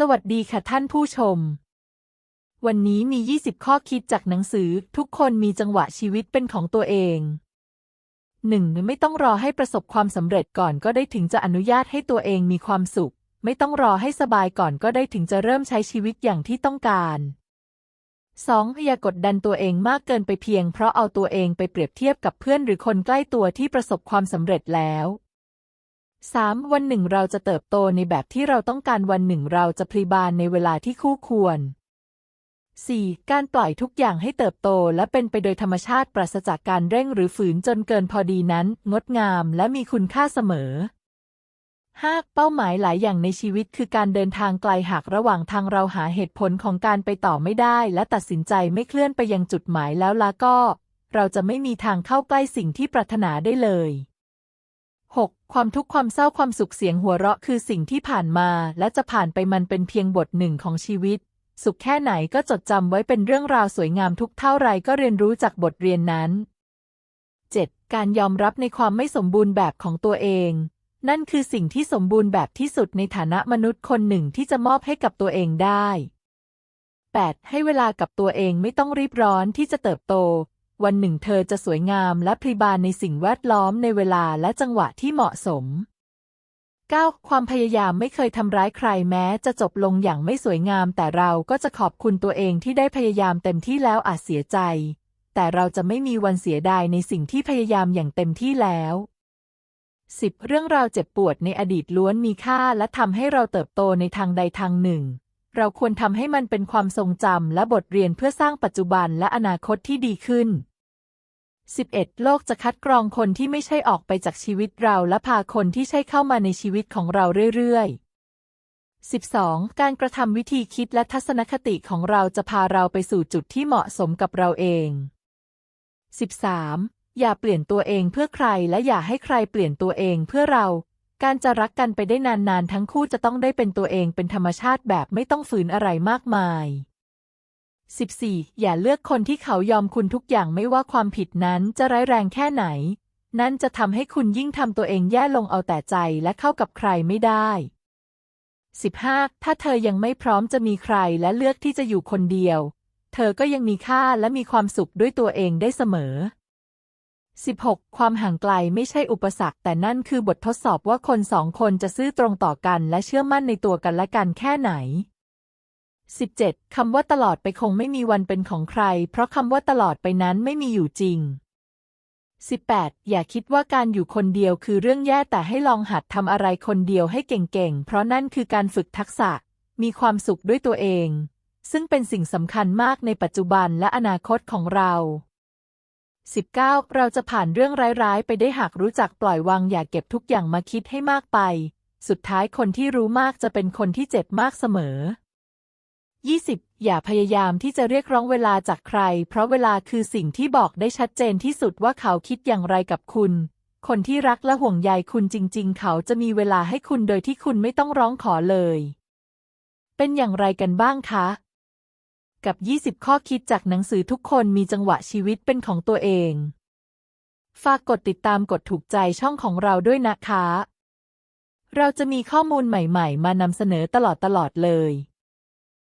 สวัสดีค่ะท่านผู้ชม วันนี้มี 20 ข้อคิดจากหนังสือ ทุกคนมีจังหวะชีวิตเป็นของตัวเอง 1. ไม่ต้องรอให้ประสบความสำเร็จก่อนก็ได้ถึงจะอนุญาตให้ตัวเองมีความสุข ไม่ต้องรอให้สบายก่อนก็ได้ถึงจะเริ่มใช้ชีวิตอย่างที่ต้องการ 2. อย่ากดดันตัวเองมากเกินไปเพียง เพราะเอาตัวเองไปเปรียบเทียบกับเพื่อนหรือคนใกล้ตัวที่ประสบความสำเร็จแล้ว 3. วันหนึ่งเราจะเติบโตในแบบที่เราต้องการวันหนึ่งเราจะพลีบานในเวลาที่คู่ควร 4. การปล่อยทุกอย่างให้เติบโตและเป็นไปโดยธรรมชาติปราศจากการเร่งหรือฝืนจนเกินพอดีนั้น งดงามและมีคุณค่าเสมอ 5. เป้าหมายหลายอย่างในชีวิตคือการเดินทางไกลหากระหว่างทางเราหาเหตุผลของการไปต่อไม่ได้ และตัดสินใจไม่เคลื่อนไปยังจุดหมายแล้วล่ะก็ เราจะไม่มีทางเข้าใกล้สิ่งที่ปรารถนาได้เลย 6. ความทุกข์ความเศร้าความสุขเสียงหัวเราะคือสิ่งที่ผ่านมา และจะผ่านไปมันเป็นเพียงบทหนึ่งของชีวิต สุขแค่ไหนก็จดจำไว้เป็นเรื่องราวสวยงามทุกเท่าไรก็เรียนรู้จากบทเรียนนั้น 7. การยอมรับในความไม่สมบูรณ์แบบของตัวเอง นั่นคือสิ่งที่สมบูรณ์แบบที่สุดในฐานะมนุษย์คนหนึ่งที่จะมอบให้กับตัวเองได้ 8. ให้เวลากับตัวเองไม่ต้องรีบร้อนที่จะเติบโต วันหนึ่งเธอจะสวยงามและพริบานในสิ่งแวดล้อมในเวลาและจังหวะที่เหมาะสม 9. ความพยายามไม่เคยทำร้ายใครแม้จะจบลงอย่างไม่สวยงาม แต่เราก็จะขอบคุณตัวเองที่ได้พยายามเต็มที่แล้วอาจเสียใจ แต่เราจะไม่มีวันเสียดายในสิ่งที่พยายามอย่างเต็มที่แล้ว 10. เรื่องราวเจ็บปวดในอดีตล้วนมีค่าและทำให้เราเติบโตในทางใดทางหนึ่ง เราควรทำให้มันเป็นความทรงจำและบทเรียนเพื่อสร้างปัจจุบันและอนาคตที่ดีขึ้น 11. โลกจะคัดกรองคนที่ไม่ใช่ออกไปจากชีวิตเราและพาคนที่ใช่เข้ามาในชีวิตของเราเรื่อยๆ 12. การกระทำวิธีคิดและทัศนคติของเราจะพาเราไปสู่จุดที่เหมาะสมกับเราเอง 13. อย่าเปลี่ยนตัวเองเพื่อใครและอย่าให้ใครเปลี่ยนตัวเองเพื่อเรา การจะรักกันไปได้นานๆ ทั้งคู่จะต้องได้เป็นตัวเองเป็นธรรมชาติแบบไม่ต้องฝืนอะไรมากมาย 14. อย่าเลือกคนที่เขายอมคุณทุกอย่างไม่ว่าความผิดนั้นจะร้ายแรงแค่ไหน นั่นจะทำให้คุณยิ่งทำตัวเองแย่ลงเอาแต่ใจและเข้ากับใครไม่ได้ 15. ถ้าเธอยังไม่พร้อมจะมีใครและเลือกที่จะอยู่คนเดียว เธอก็ยังมีค่าและมีความสุขด้วยตัวเองได้เสมอ 16. ความห่างไกลไม่ใช่อุปสรรค แต่นั่นคือบททดสอบว่าคนสองคนจะซื่อตรงต่อกัน และเชื่อมั่นในตัวกันและกันแค่ไหน 17. คำว่าตลอดไปคงไม่มีวันเป็นของใคร เพราะคำว่าตลอดไปนั้นไม่มีอยู่จริง 18. อย่าคิดว่าการอยู่คนเดียวคือเรื่องแย่แต่ให้ลองหัดทำอะไรคนเดียวให้เก่งๆ เพราะนั่นคือการฝึกทักษะ มีความสุขด้วยตัวเอง ซึ่งเป็นสิ่งสำคัญมากในปัจจุบันและอนาคตของเรา 19. เราจะผ่านเรื่องร้ายๆ ไปได้หากรู้จักปล่อยวางอย่าเก็บทุกอย่างมาคิดให้มากไป สุดท้ายคนที่รู้มากจะเป็นคนที่เจ็บมากเสมอ 20. อย่าพยายามที่จะเรียกร้องเวลาจากใคร เพราะเวลาคือสิ่งที่บอกได้ชัดเจนที่สุดว่าเขาคิดอย่างไรกับคุณ คนที่รักและห่วงใยคุณจริง ๆ เขาจะมีเวลาให้คุณโดยที่คุณไม่ต้องร้องขอเลย เป็นอย่างไรกันบ้างคะ กับ 20 ข้อคิดจากหนังสือทุกคนมีจังหวะชีวิตเป็นของตัวเอง ฝากกดติดตามกดถูกใจช่องของเราด้วยนะคะ เราจะมีข้อมูลใหม่ ๆ มานำเสนอตลอดๆเลย